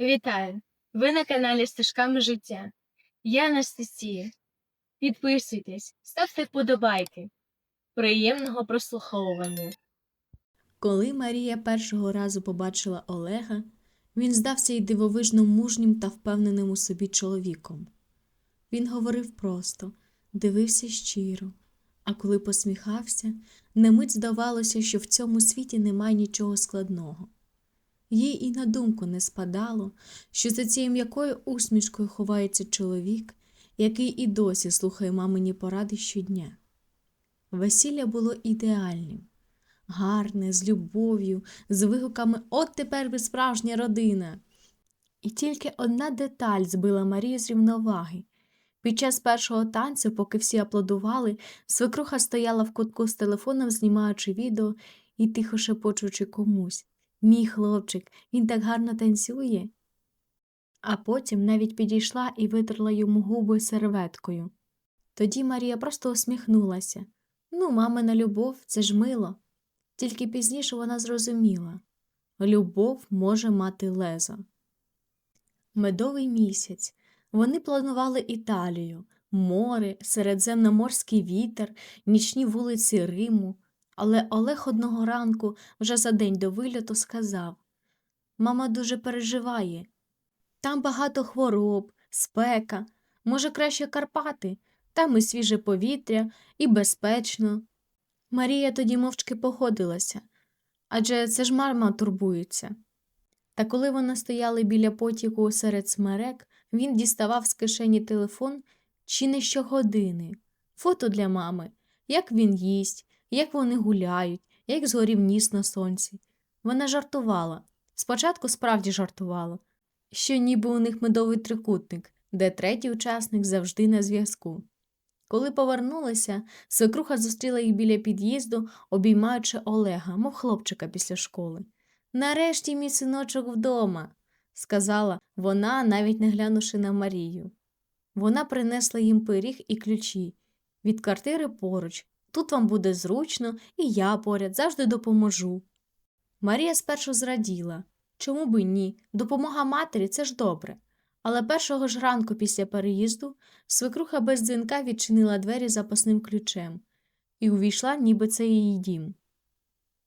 Вітаю! Ви на каналі Стежками життя. Я Анастасія. Підписуйтесь, ставте вподобайки. Приємного прослуховування. Коли Марія першого разу побачила Олега, він здався їй дивовижно мужнім та впевненим у собі чоловіком. Він говорив просто, дивився щиро, а коли посміхався, на мить здавалося, що в цьому світі немає нічого складного. Їй і на думку не спадало, що за цією м'якою усмішкою ховається чоловік, який і досі слухає мамині поради щодня. Весілля було ідеальним гарне, з любов'ю, з вигуками От тепер ви справжня родина. І тільки одна деталь збила Марію з рівноваги. Під час першого танцю, поки всі аплодували, свекруха стояла в кутку з телефоном, знімаючи відео і тихо шепочучи комусь Мій хлопчик, він так гарно танцює. А потім навіть підійшла і витерла йому губи серветкою. Тоді Марія просто усміхнулася. Ну, мамина любов, це ж мило. Тільки пізніше вона зрозуміла любов може мати лезо. Медовий місяць. Вони планували Італію, море, середземноморський вітер, нічні вулиці Риму. Але Олег одного ранку, вже за день до вильоту, сказав Мама дуже переживає. Там багато хвороб, спека, може, краще Карпати, там і свіже повітря, і безпечно. Марія тоді мовчки погодилася адже це ж мама турбується. Та коли вони стояли біля потіку серед смерек, він діставав з кишені телефон чи не щогодини, фото для мами, як він їсть, як вони гуляють, як згорів ніс на сонці. Вона жартувала. Спочатку справді жартувала, що ніби у них медовий трикутник, де третій учасник завжди на зв'язку. Коли повернулися, свекруха зустріла їх біля під'їзду, обіймаючи Олега, мов хлопчика після школи. Нарешті мій синочок вдома, сказала вона, навіть не глянувши на Марію. Вона принесла їм пиріг і ключі. Від квартири поруч. Тут вам буде зручно, і я поряд завжди допоможу. Марія спершу зраділа. Чому би ні? Допомога матері це ж добре. Але першого ж ранку після переїзду свекруха без дзвінка відчинила двері запасним ключем і увійшла, ніби це її дім.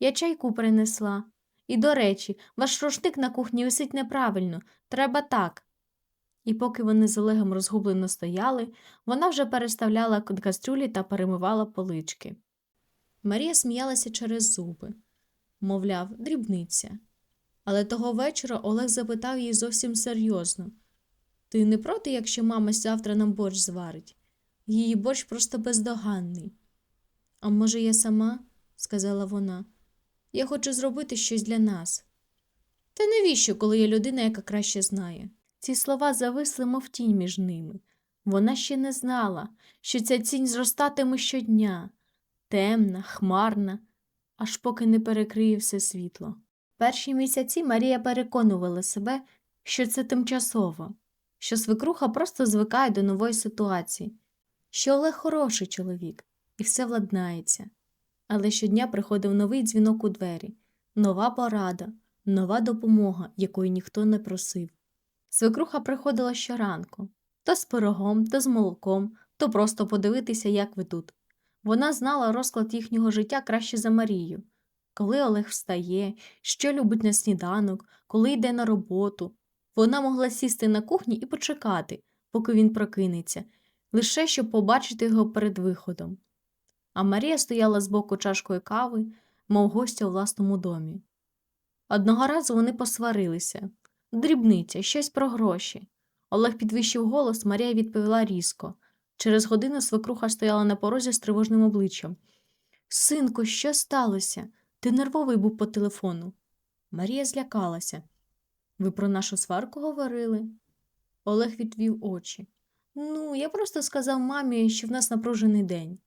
Я чайку принесла. І, до речі, ваш рушник на кухні висить неправильно, треба так. І поки вони з Олегом розгублено стояли, вона вже переставляла кастрюлі та перемивала полички. Марія сміялася через зуби, мовляв, дрібниця. Але того вечора Олег запитав її зовсім серйозно Ти не проти, якщо мама завтра нам борщ зварить? Її борщ просто бездоганний. А може, я сама? сказала вона. Я хочу зробити щось для нас. Та навіщо, коли є людина, яка краще знає? Ці слова зависли, мов тінь між ними. Вона ще не знала, що ця тінь зростатиме щодня, темна, хмарна, аж поки не перекриє все світло. Перші місяці Марія переконувала себе, що це тимчасово, що свекруха просто звикає до нової ситуації, що Олег хороший чоловік, і все владнається. Але щодня приходив новий дзвінок у двері, нова порада, нова допомога, якої ніхто не просив. Свекруха приходила щоранку то з пирогом, то з молоком, то просто подивитися, як ви тут. Вона знала розклад їхнього життя краще за Марію. Коли Олег встає, що любить на сніданок, коли йде на роботу. Вона могла сісти на кухні і почекати, поки він прокинеться, лише щоб побачити його перед виходом. А Марія стояла збоку чашкою кави, мов гостя у власному домі. Одного разу вони посварилися дрібниця, щось про гроші. Олег підвищив голос, Марія відповіла різко. Через годину свекруха стояла на порозі з тривожним обличчям. Синку, що сталося? Ти нервовий був по телефону. Марія злякалася. Ви про нашу сварку говорили? Олег відвів очі. Ну, я просто сказав мамі, що в нас напружений день.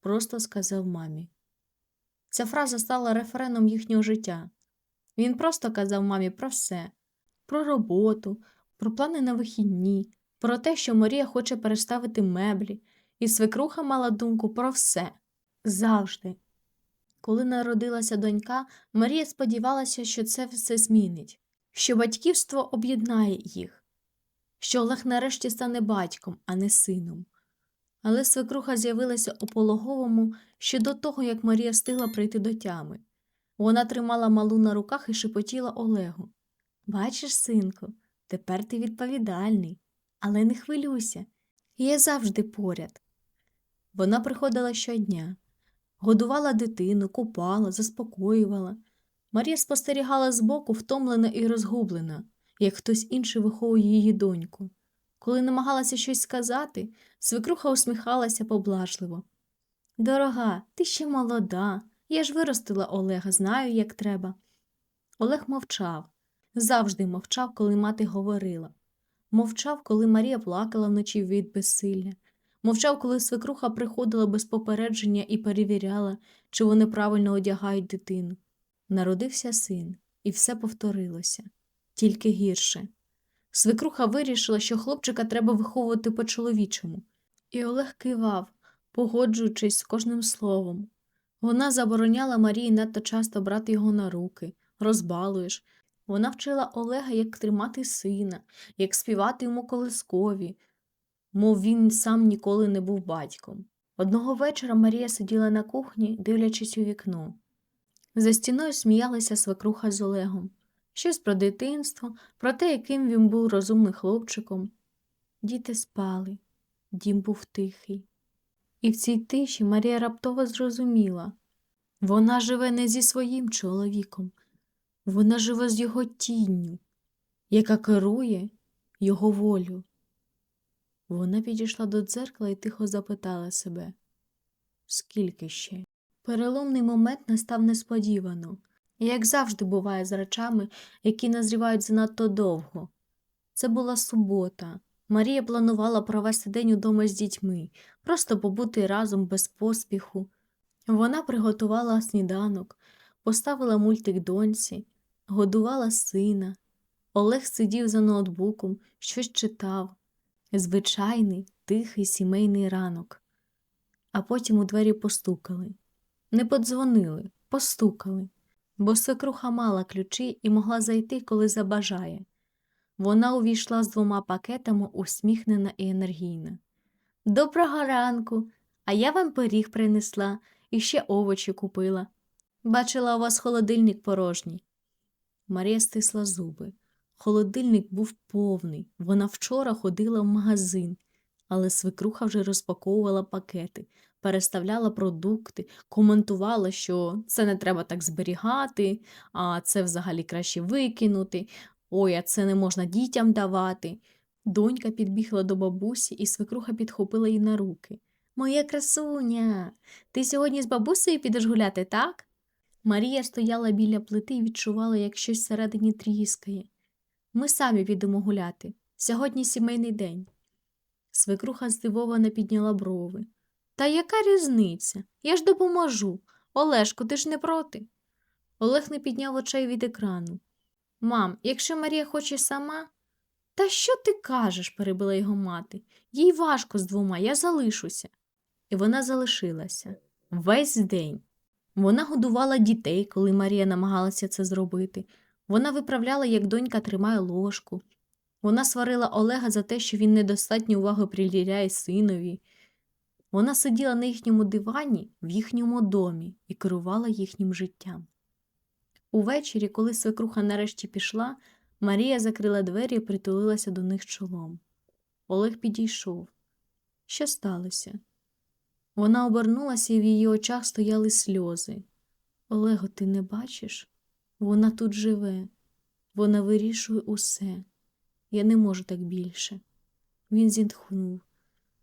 Просто сказав мамі. Ця фраза стала рефреном їхнього життя. Він просто казав мамі про все про роботу, про плани на вихідні, про те, що Марія хоче переставити меблі, і свекруха мала думку про все завжди. Коли народилася донька, Марія сподівалася, що це все змінить. що батьківство об'єднає їх, що Олег нарешті стане батьком, а не сином. Але свекруха з'явилася у пологовому ще до того, як Марія встигла прийти до тями. Вона тримала малу на руках і шепотіла Олегу. Бачиш, синку, тепер ти відповідальний, але не хвилюйся, я завжди поряд. Вона приходила щодня, годувала дитину, купала, заспокоювала. Марія спостерігала збоку, втомлена і розгублена, як хтось інший виховує її доньку. Коли намагалася щось сказати, свекруха усміхалася поблажливо. Дорога, ти ще молода, я ж виростила Олега, знаю, як треба. Олег мовчав, завжди мовчав, коли мати говорила. Мовчав, коли Марія плакала вночі від безсилля. Мовчав, коли свекруха приходила без попередження і перевіряла, чи вони правильно одягають дитину. Народився син, і все повторилося, тільки гірше. Свекруха вирішила, що хлопчика треба виховувати по-чоловічому, і Олег кивав, погоджуючись з кожним словом. Вона забороняла Марії надто часто брати його на руки, розбалуєш. Вона вчила Олега, як тримати сина, як співати йому колискові, мов він сам ніколи не був батьком. Одного вечора Марія сиділа на кухні, дивлячись у вікно. За стіною сміялася свекруха з Олегом. Щось про дитинство, про те, яким він був розумним хлопчиком. Діти спали, дім був тихий. І в цій тиші Марія раптово зрозуміла вона живе не зі своїм чоловіком, вона живе з його тінню, яка керує його волю. Вона підійшла до дзеркала і тихо запитала себе скільки ще? Переломний момент настав несподівано, як завжди буває з речами, які назрівають занадто довго. Це була субота. Марія планувала провести день удома з дітьми, просто побути разом без поспіху. Вона приготувала сніданок, поставила мультик доньці, годувала сина. Олег сидів за ноутбуком, щось читав. Звичайний, тихий сімейний ранок. А потім у двері постукали. Не подзвонили, постукали, бо свекруха мала ключі і могла зайти, коли забажає. Вона увійшла з двома пакетами, усміхнена і енергійна. Доброго ранку, а я вам пиріг принесла і ще овочі купила. Бачила у вас холодильник порожній. Марія стисла зуби. Холодильник був повний. Вона вчора ходила в магазин, але свекруха вже розпаковувала пакети, переставляла продукти, коментувала, що це не треба так зберігати, а це взагалі краще викинути. Ой, а це не можна дітям давати. Донька підбігла до бабусі, і свекруха підхопила її на руки. Моя красуня, ти сьогодні з бабусею підеш гуляти, так? Марія стояла біля плити і відчувала, як щось всередині тріскає. Ми самі підемо гуляти. Сьогодні сімейний день. Свекруха здивовано підняла брови. Та яка різниця? Я ж допоможу. Олешко, ти ж не проти. Олег не підняв очей від екрану. Мам, якщо Марія хоче сама. Та що ти кажеш? перебила його мати. Їй важко з двома, я залишуся. І вона залишилася весь день. Вона годувала дітей, коли Марія намагалася це зробити. Вона виправляла, як донька тримає ложку. Вона сварила Олега за те, що він недостатньо уваги приділяє синові. Вона сиділа на їхньому дивані в їхньому домі і керувала їхнім життям. Увечері, коли свекруха нарешті пішла, Марія закрила двері і притулилася до них чолом. Олег підійшов. Що сталося? Вона обернулася, і в її очах стояли сльози. Олего, ти не бачиш? Вона тут живе, вона вирішує усе. Я не можу так більше. Він зітхнув.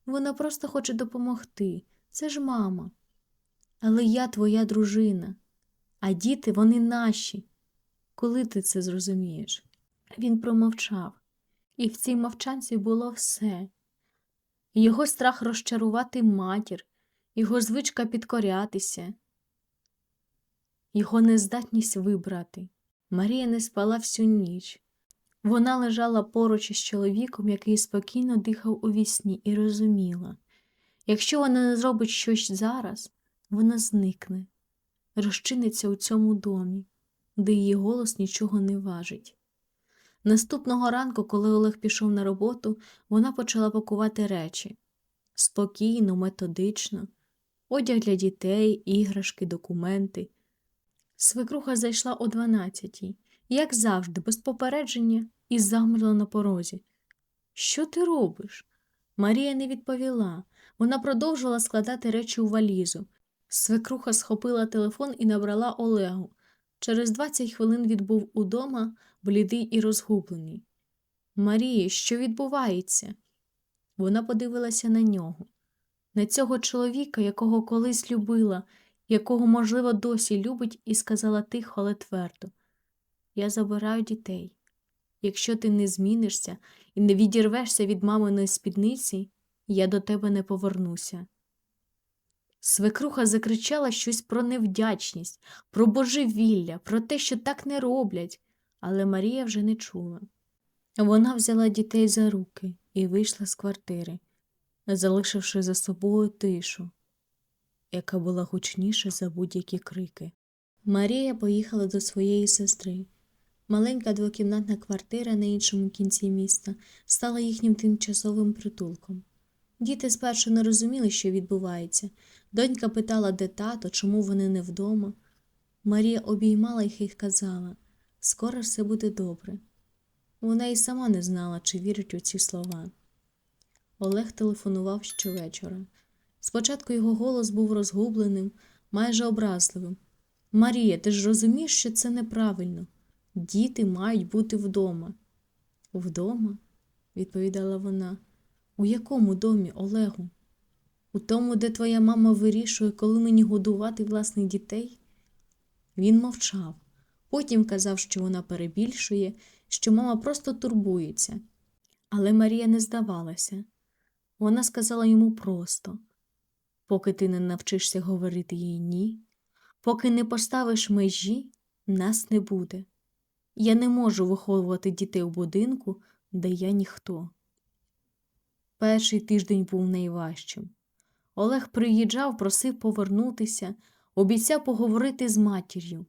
Вона просто хоче допомогти. Це ж мама. Але я твоя дружина, а діти вони наші. Коли ти це зрозумієш? Він промовчав, і в цій мовчанці було все. Його страх розчарувати матір, його звичка підкорятися, його нездатність вибрати. Марія не спала всю ніч. Вона лежала поруч із чоловіком, який спокійно дихав у вісні, і розуміла якщо вона не зробить щось зараз, вона зникне, розчиниться у цьому домі, де її голос нічого не важить. Наступного ранку, коли Олег пішов на роботу, вона почала пакувати речі спокійно, методично, одяг для дітей, іграшки, документи. Свекруха зайшла о дванадцятій, як завжди, без попередження, і замерла на порозі. Що ти робиш? Марія не відповіла. Вона продовжувала складати речі у валізу. Свекруха схопила телефон і набрала Олегу. Через 20 хвилин він був удома, блідий і розгублений. Марія, що відбувається? Вона подивилася на нього, на цього чоловіка, якого колись любила, якого, можливо, досі любить, і сказала тихо, але твердо: Я забираю дітей. Якщо ти не змінишся і не відірвешся від маминої спідниці, я до тебе не повернуся. Свекруха закричала щось про невдячність, про божевілля, про те, що так не роблять, але Марія вже не чула. Вона взяла дітей за руки і вийшла з квартири, залишивши за собою тишу, яка була гучніша за будь-які крики. Марія поїхала до своєї сестри. Маленька двокімнатна квартира на іншому кінці міста стала їхнім тимчасовим притулком. Діти спершу не розуміли, що відбувається. Донька питала, де тато, чому вони не вдома. Марія обіймала їх і казала скоро все буде добре. Вона й сама не знала, чи вірить у ці слова. Олег телефонував щовечора. Спочатку його голос був розгубленим, майже образливим. Марія, ти ж розумієш, що це неправильно. Діти мають бути вдома. Вдома? відповідала вона. У якому домі, Олегу? У тому, де твоя мама вирішує, коли мені годувати власних дітей? Він мовчав. Потім казав, що вона перебільшує, що мама просто турбується. Але Марія не здавалася. Вона сказала йому просто поки ти не навчишся говорити їй ні, поки не поставиш межі, нас не буде. Я не можу виховувати дітей у будинку, де я ніхто. Перший тиждень був найважчим. Олег приїжджав, просив повернутися, обіцяв поговорити з матір'ю.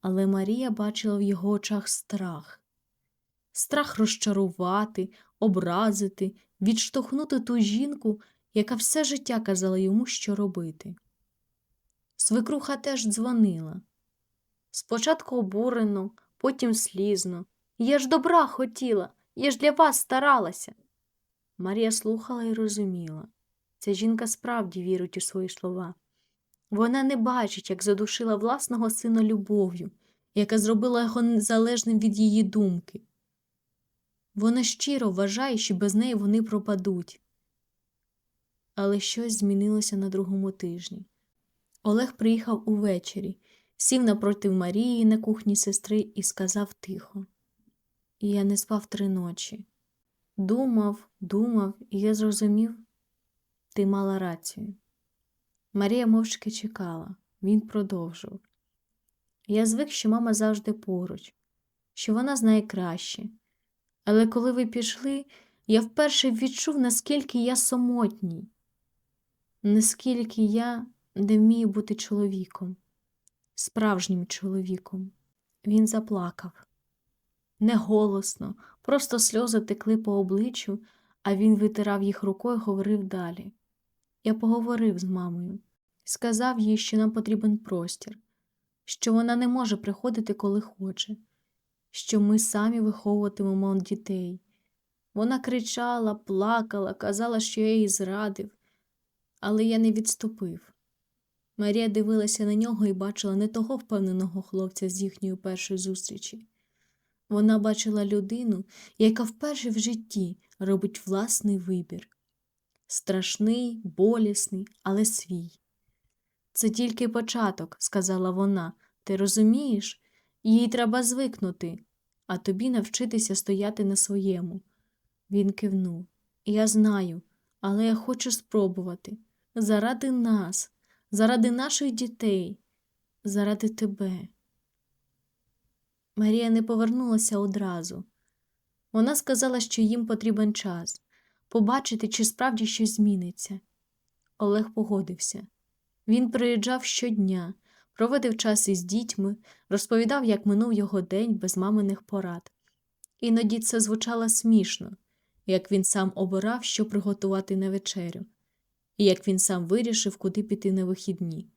Але Марія бачила в його очах страх страх розчарувати, образити, відштовхнути ту жінку, яка все життя казала йому, що робити. Свекруха теж дзвонила. Спочатку обурено, потім слізно. Я ж добра хотіла, я ж для вас старалася. Марія слухала і розуміла. Ця жінка справді вірить у свої слова. Вона не бачить, як задушила власного сина любов'ю, яка зробила його незалежним від її думки. Вона щиро вважає, що без неї вони пропадуть. Але щось змінилося на другому тижні. Олег приїхав увечері, сів напроти Марії на кухні сестри і сказав тихо: Я не спав три ночі. Думав, думав, і я зрозумів, ти мала рацію. Марія мовчки чекала, він продовжив. Я звик, що мама завжди поруч, що вона знає краще. Але коли ви пішли, я вперше відчув, наскільки я самотній, наскільки я не вмію бути чоловіком, справжнім чоловіком. Він заплакав. Не голосно, просто сльози текли по обличчю, а він витирав їх рукою говорив далі. Я поговорив з мамою, сказав їй, що нам потрібен простір, що вона не може приходити, коли хоче, що ми самі виховуватимемо дітей. Вона кричала, плакала, казала, що я її зрадив, але я не відступив. Марія дивилася на нього і бачила не того впевненого хлопця з їхньої першої зустрічі. Вона бачила людину, яка вперше в житті робить власний вибір страшний, болісний, але свій. Це тільки початок, сказала вона. Ти розумієш? Їй треба звикнути, а тобі навчитися стояти на своєму. Він кивнув. Я знаю, але я хочу спробувати. Заради нас, заради наших дітей, заради тебе. Марія не повернулася одразу. Вона сказала, що їм потрібен час побачити, чи справді щось зміниться. Олег погодився. Він приїжджав щодня, проводив час із дітьми, розповідав, як минув його день без маминих порад. Іноді це звучало смішно, як він сам обирав, що приготувати на вечерю, і як він сам вирішив, куди піти на вихідні.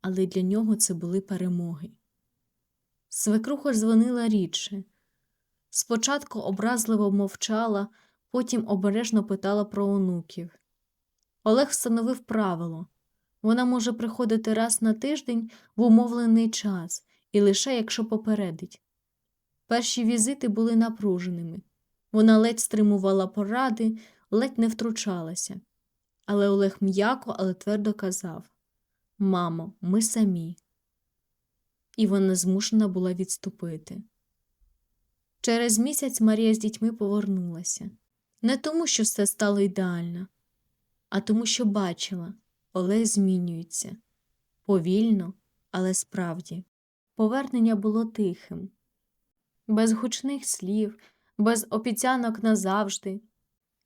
Але для нього це були перемоги. Свекруха дзвонила рідше. Спочатку образливо мовчала, потім обережно питала про онуків. Олег встановив правило вона може приходити раз на тиждень в умовлений час і лише якщо попередить. Перші візити були напруженими. Вона ледь стримувала поради, ледь не втручалася. Але Олег м'яко, але твердо казав Мамо, ми самі. І вона змушена була відступити. Через місяць Марія з дітьми повернулася. Не тому, що все стало ідеально, а тому, що бачила, Олег змінюється повільно, але справді. Повернення було тихим, без гучних слів, без обіцянок назавжди.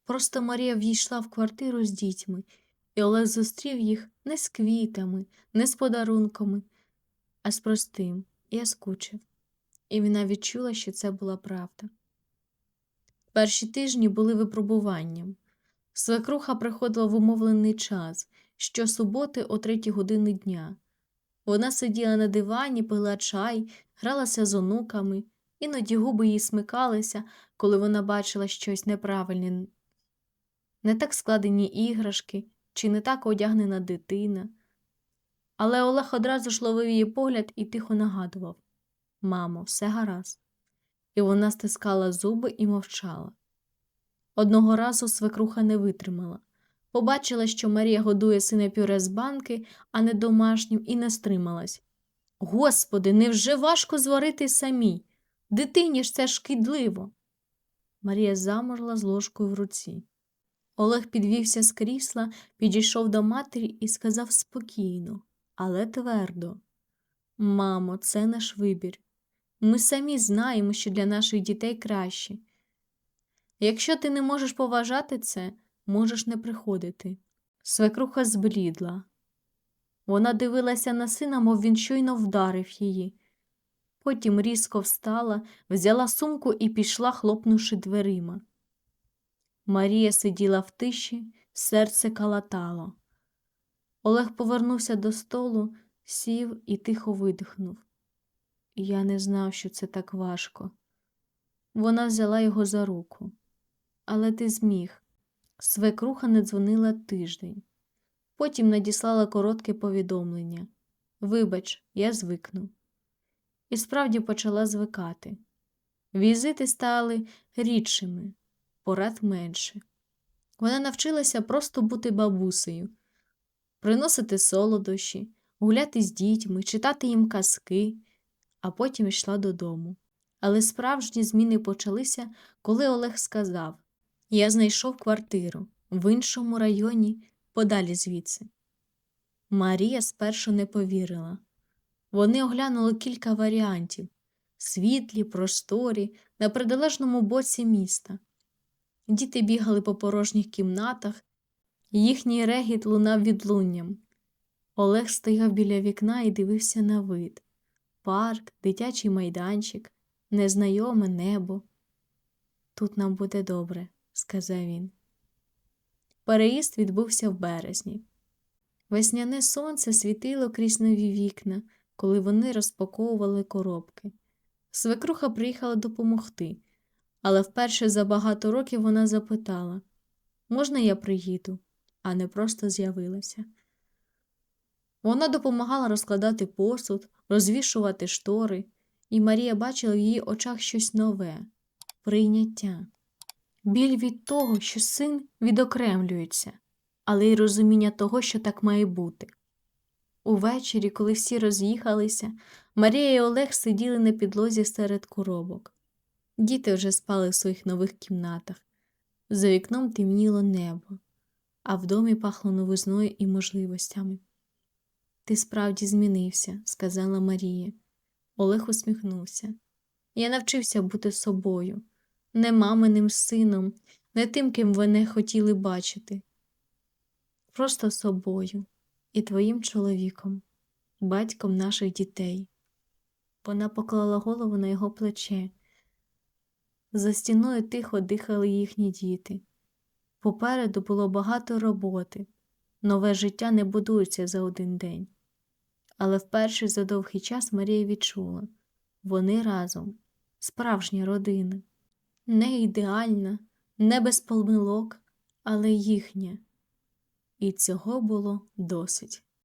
Просто Марія війшла в квартиру з дітьми, і Олег зустрів їх не з квітами, не з подарунками, а з простим я скучив. І вона відчула, що це була правда. Перші тижні були випробуванням. Свекруха приходила в умовлений час, щосуботи о третій години дня. Вона сиділа на дивані, пила чай, гралася з онуками, іноді губи їй смикалися, коли вона бачила щось неправильне, не так складені іграшки чи не так одягнена дитина. Але Олег одразу ж ловив її погляд і тихо нагадував Мамо, все гаразд. І вона стискала зуби і мовчала. Одного разу свекруха не витримала. Побачила, що Марія годує сина пюре з банки, а не домашнім, і не стрималась. Господи, невже важко зварити самій? Дитині ж це шкідливо. Марія замерла з ложкою в руці. Олег підвівся з крісла, підійшов до матері і сказав спокійно, але твердо Мамо, це наш вибір. Ми самі знаємо, що для наших дітей краще. Якщо ти не можеш поважати це, можеш не приходити. Свекруха зблідла. Вона дивилася на сина, мов він щойно вдарив її. Потім різко встала, взяла сумку і пішла, хлопнувши дверима. Марія сиділа в тиші, серце калатало. Олег повернувся до столу, сів і тихо видихнув. Я не знав, що це так важко. Вона взяла його за руку. Але ти зміг. Свекруха не дзвонила тиждень. Потім надіслала коротке повідомлення Вибач, я звикну. І справді почала звикати. Візити стали рідшими, порад менше. Вона навчилася просто бути бабусею, приносити солодощі, гуляти з дітьми, читати їм казки, а потім йшла додому. Але справжні зміни почалися, коли Олег сказав Я знайшов квартиру в іншому районі, подалі звідси. Марія спершу не повірила. Вони оглянули кілька варіантів світлі, просторі, на протилежному боці міста. Діти бігали по порожніх кімнатах, їхній регіт лунав відлунням. Олег стояв біля вікна і дивився на вид парк, дитячий майданчик, незнайоме небо. Тут нам буде добре, сказав він. Переїзд відбувся в березні. Весняне сонце світило крізь нові вікна, коли вони розпаковували коробки. Свекруха приїхала допомогти, але вперше за багато років вона запитала можна я приїду, а не просто з'явилася. Вона допомагала розкладати посуд, розвішувати штори, і Марія бачила в її очах щось нове прийняття, біль від того, що син відокремлюється, але й розуміння того, що так має бути. Увечері, коли всі роз'їхалися, Марія і Олег сиділи на підлозі серед коробок. Діти вже спали в своїх нових кімнатах. За вікном темніло небо, а в домі пахло новизною і можливостями. Ти справді змінився, сказала Марія. Олег усміхнувся. Я навчився бути собою, не маминим сином, не тим, ким вони хотіли бачити. Просто собою і твоїм чоловіком, батьком наших дітей. Вона поклала голову на його плече. За стіною тихо дихали їхні діти. Попереду було багато роботи. Нове життя не будується за один день. Але вперше за довгий час Марія відчула вони разом, справжня родина. Не ідеальна, не без помилок, але їхня. І цього було досить.